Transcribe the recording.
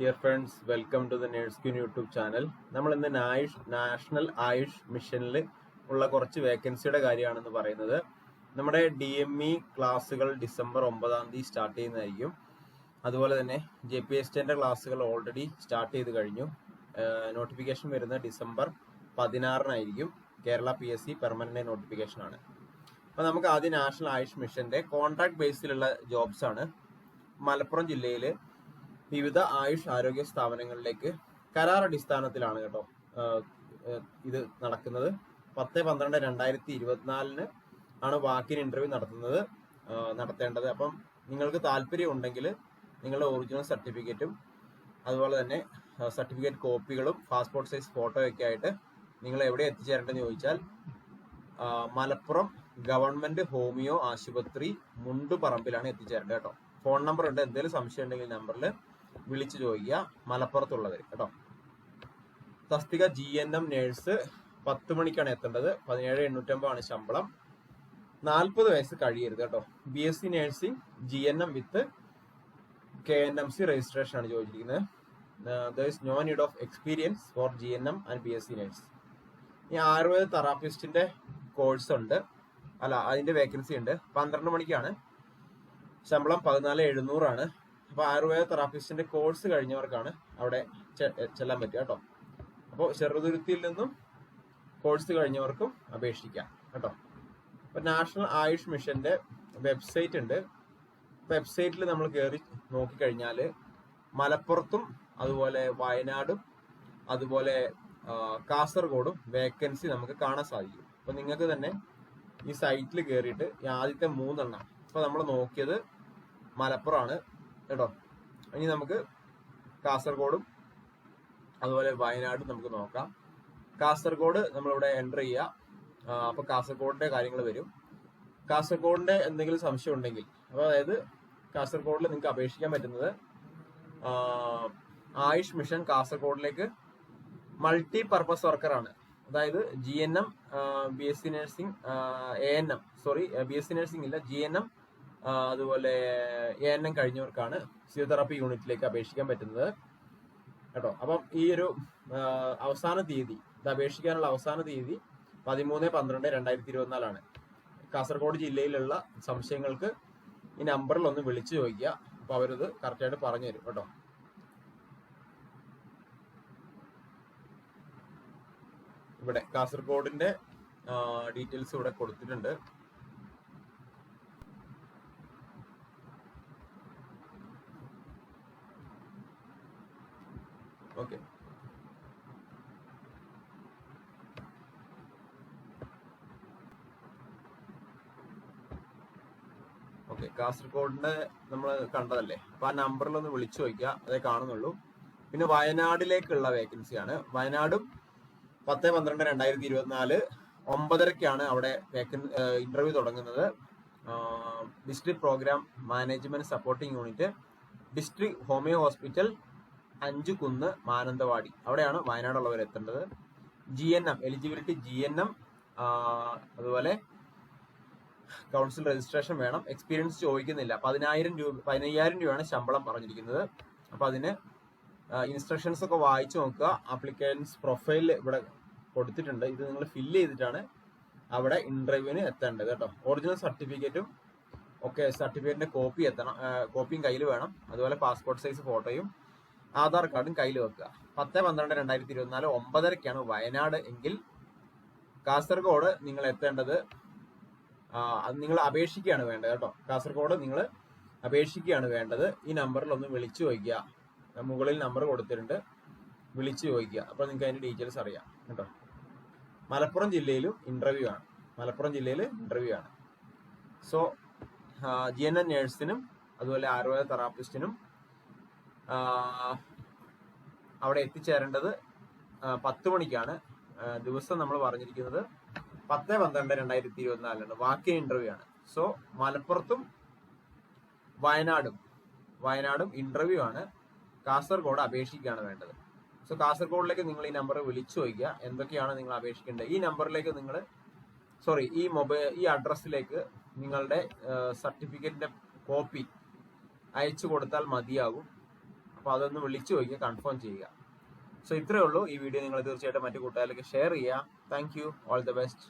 Dear friends welcome to the nurse queen YouTube channel നമ്മൾ ഇന്ന് നായുഷ് national Ayush മിഷനിൽ ഉള്ള കുറച്ച് വേക്കൻസിയുടെ കാര്യമാണെന്ന് പറയുന്നത്. നമ്മുടെ ഡി എം ഇ ക്ലാസ്സുകൾ ഡിസംബർ ഒമ്പതാം തീയതി സ്റ്റാർട്ട് ചെയ്യുന്നതായിരിക്കും. അതുപോലെ തന്നെ ജെ പി എസ് ടിന്റെ ക്ലാസ്സുകൾ ഓൾറെഡി സ്റ്റാർട്ട് ചെയ്ത് കഴിഞ്ഞു. നോട്ടിഫിക്കേഷൻ വരുന്ന December പതിനാറിനായിരിക്കും. Kerala P S C permanent notification ആണ്. അപ്പോൾ നമുക്ക് ആദ്യം നാഷണൽ ആയുഷ് മിഷന്റെ കോൺട്രാക്ട് ബേസിലുള്ള ജോബ്സ് ആണ്. മലപ്പുറം ജില്ലയിൽ വിവിധ ആയുഷ് ആരോഗ്യ സ്ഥാപനങ്ങളിലേക്ക് കരാർ അടിസ്ഥാനത്തിലാണ് കേട്ടോ ഇത് നടക്കുന്നത്. പത്ത് പന്ത്രണ്ട് രണ്ടായിരത്തി ഇരുപത്തിനാലിന് ആണ് വാക്കിൻ ഇന്റർവ്യൂ നടത്തുന്നത് നടത്തേണ്ടത്. അപ്പം നിങ്ങൾക്ക് താല്പര്യം ഉണ്ടെങ്കിൽ നിങ്ങളുടെ ഒറിജിനൽ സർട്ടിഫിക്കറ്റും അതുപോലെ തന്നെ സർട്ടിഫിക്കറ്റ് കോപ്പികളും പാസ്പോർട്ട് സൈസ് ഫോട്ടോ ഒക്കെ ആയിട്ട് നിങ്ങൾ എവിടെ എത്തിച്ചേരേണ്ടതെന്ന് ചോദിച്ചാൽ മലപ്പുറം ഗവൺമെന്റ് ഹോമിയോ ആശുപത്രി മുണ്ടുപറമ്പിലാണ് എത്തിച്ചേരേണ്ടത് കേട്ടോ. ഫോൺ നമ്പർ ഉണ്ട്. എന്തെങ്കിലും സംശയം ഉണ്ടെങ്കിൽ നമ്പറിൽ വിളിച്ചു ചോദിക്കുക മലപ്പുറത്തുള്ളവർ കേട്ടോ. തസ്തിക ജി എൻ എം നേഴ്സ് പത്ത് മണിക്കാണ് എത്തേണ്ടത്. പതിനേഴ് എണ്ണൂറ്റമ്പതാണ് ശമ്പളം. നാൽപ്പത് വയസ്സ് കഴിയരുത് കേട്ടോ. B S C nursing G N M with K N M C registration ആണ് ചോദിച്ചിരിക്കുന്നത്. No need of experience for G N M and B S C nurse ഈ ആയുർവേദ തെറാപ്പിസ്റ്റിന്റെ കോഴ്സ് ഉണ്ട്. അല്ല അതിന്റെ വേക്കൻസി ഉണ്ട്. പന്ത്രണ്ട് മണിക്കാണ്. ശമ്പളം പതിനാല് എഴുന്നൂറാണ്. അപ്പൊ ആയുർവേദ തെറാപ്പിസ്റ്റിന്റെ കോഴ്സ് കഴിഞ്ഞവർക്കാണ് അവിടെ ചെല്ലാൻ പറ്റുക കേട്ടോ. അപ്പോൾ ചെറുതുരുത്തിയിൽ നിന്നും കോഴ്സ് കഴിഞ്ഞവർക്കും അപേക്ഷിക്കാം കേട്ടോ. അപ്പൊ നാഷണൽ ആയുഷ് മിഷന്റെ വെബ്സൈറ്റ് ഉണ്ട്. വെബ്സൈറ്റിൽ നമ്മൾ കയറി നോക്കിക്കഴിഞ്ഞാൽ മലപ്പുറത്തും അതുപോലെ വയനാടും അതുപോലെ കാസർഗോഡും വേക്കൻസി നമുക്ക് കാണാൻ സാധിക്കും. അപ്പൊ നിങ്ങൾക്ക് തന്നെ ഈ സൈറ്റിൽ കയറിയിട്ട് ആദ്യത്തെ മൂന്നെണ്ണം. ഇപ്പൊ നമ്മൾ നോക്കിയത് മലപ്പുറമാണ്. കേട്ടോ? ഇനി നമുക്ക് കാസർഗോഡും അതുപോലെ വയനാടും നമുക്ക് നോക്കാം. കാസർഗോഡ് നമ്മളിവിടെ എന്റർ ചെയ്യുക അപ്പൊ കാസർഗോഡിന്റെ കാര്യങ്ങൾ വരും. കാസർഗോഡിന്റെ എന്തെങ്കിലും സംശയം ഉണ്ടെങ്കിൽ അതായത് കാസർഗോഡിൽ നിങ്ങൾക്ക് അപേക്ഷിക്കാൻ പറ്റുന്നത് ആയുഷ് മിഷൻ കാസർഗോഡിലേക്ക് മൾട്ടി പർപ്പസ് വർക്കറാണ് അതായത് G N M B S C nursing A N M sorry B S C nursing ഇല്ല ജി എൻ എം അതുപോലെ എ എൻ എം കഴിഞ്ഞവർക്കാണ് ഫിസിയോതെറാപ്പി യൂണിറ്റിലേക്ക് അപേക്ഷിക്കാൻ പറ്റുന്നത്. കേട്ടോ? അപ്പം ഈ ഒരു അവസാന തീയതി ഇത് അപേക്ഷിക്കാനുള്ള അവസാന തീയതി പതിമൂന്ന് പന്ത്രണ്ട് രണ്ടായിരത്തി ഇരുപത്തിനാലാണ് കാസർഗോഡ് ജില്ലയിലുള്ള സംശയങ്ങൾക്ക് ഈ നമ്പറിൽ ഒന്ന് വിളിച്ചു ചോദിക്കുക. അപ്പൊ അവരത് കറക്റ്റായിട്ട് പറഞ്ഞു തരും. കേട്ടോ? ഇവിടെ കാസർഗോഡിന്റെ ഡീറ്റെയിൽസ് ഇവിടെ കൊടുത്തിട്ടുണ്ട്. ഓക്കെ ഓക്കെ കാസർഗോഡിന്റെ നമ്മൾ കണ്ടതല്ലേ? അപ്പൊ ആ നമ്പറിൽ ഒന്ന് വിളിച്ചു നോക്കുക അതേ കാണുന്നുള്ളൂ. പിന്നെ വയനാടിലേക്കുള്ള വേക്കൻസിയാണ് വയനാടും പത്ത് പന്ത്രണ്ട് രണ്ടായിരത്തി ഇരുപത്തിനാല് ഒമ്പതരക്കാണ് അവിടെ വേക്കൻ ഇന്റർവ്യൂ തുടങ്ങുന്നത്. District programme management supporting unit district homoeo hospital Anchukunnu Mananthavady. അവിടെയാണ് വയനാടുള്ളവർ എത്തേണ്ടത്. G N M eligibility G N M അതുപോലെ കൗൺസിൽ രജിസ്ട്രേഷൻ വേണം. എക്സ്പീരിയൻസ് ചോദിക്കുന്നില്ല. പതിനായിരം രൂപ പതിനയ്യായിരം രൂപയാണ് ശമ്പളം പറഞ്ഞിരിക്കുന്നത്. അപ്പൊ അതിന് ഇൻസ്ട്രക്ഷൻസ് ഒക്കെ വായിച്ചു നോക്കുക. ആപ്ലിക്കൻസ് പ്രൊഫൈൽ ഇവിടെ കൊടുത്തിട്ടുണ്ട്. ഇത് നിങ്ങൾ ഫില്ല് ചെയ്തിട്ടാണ് അവിടെ ഇന്റർവ്യൂവിന് എത്തേണ്ടത് കേട്ടോ. ഒറിജിനൽ സർട്ടിഫിക്കറ്റും ഒക്കെ സർട്ടിഫിക്കറ്റിന്റെ കോപ്പി എത്തണം. കോപ്പിയും കയ്യിൽ വേണം. അതുപോലെ പാസ്പോർട്ട് സൈസ് ഫോട്ടോയും ആധാർ കാർഡും കയ്യിൽ വെക്കുക. പത്ത് പന്ത്രണ്ട് രണ്ടായിരത്തി ഇരുപത്തിനാല് ഒമ്പതരക്കാണ് വയനാട് എങ്കിൽ കാസർഗോഡ് നിങ്ങൾ എത്തേണ്ടത് നിങ്ങൾ അപേക്ഷിക്കുകയാണ് വേണ്ടത് കേട്ടോ. കാസർഗോഡ് നിങ്ങൾ അപേക്ഷിക്കുകയാണ് വേണ്ടത്. ഈ നമ്പറിൽ ഒന്ന് വിളിച്ചു ചോദിക്കുക. മുകളിൽ നമ്പർ കൊടുത്തിട്ടുണ്ട്. വിളിച്ചു ചോദിക്കുക. അപ്പോൾ നിങ്ങൾക്ക് അതിന്റെ ഡീറ്റെയിൽസ് അറിയാം കേട്ടോ. മലപ്പുറം ജില്ലയിലും ഇന്റർവ്യൂ ആണ്. മലപ്പുറം ജില്ലയിൽ ഇന്റർവ്യൂ ആണ്. സോ ജി എൻ എൻ നേഴ്സിനും അതുപോലെ ആയുർവേദ തെറാപ്പിസ്റ്റിനും അവിടെ എത്തിച്ചേരേണ്ടത് പത്ത് മണിക്കാണ്. ദിവസം നമ്മൾ പറഞ്ഞിരിക്കുന്നത് പത്ത് പന്ത്രണ്ട് രണ്ടായിരത്തി ഇരുപത്തിനാലിലാണ് വാക്കിൻ ഇന്റർവ്യൂ ആണ്. സോ മലപ്പുറത്തും വയനാടും വയനാടും ഇന്റർവ്യൂ ആണ്. കാസർഗോഡ് അപേക്ഷിക്കുകയാണ് വേണ്ടത്. സോ കാസർഗോഡിലേക്ക് നിങ്ങൾ ഈ നമ്പർ വിളിച്ചു നോക്കുക എന്തൊക്കെയാണ് നിങ്ങൾ അപേക്ഷിക്കേണ്ടത്? ഈ നമ്പറിലേക്ക് നിങ്ങൾ സോറി ഈ മൊബൈൽ ഈ അഡ്രസ്സിലേക്ക് നിങ്ങളുടെ സർട്ടിഫിക്കറ്റിന്റെ കോപ്പി അയച്ചു കൊടുത്താൽ മതിയാകും. അപ്പോൾ അതൊന്ന് വിളിച്ചു നോക്കി കൺഫേം ചെയ്യുക. സോ ഇത്രയേ ഉള്ളൂ. ഈ വീഡിയോ നിങ്ങൾ തീർച്ചയായിട്ടും മറ്റു കൂട്ടുകാരിലേക്ക് ഷെയർ ചെയ്യുക. Thank you all the best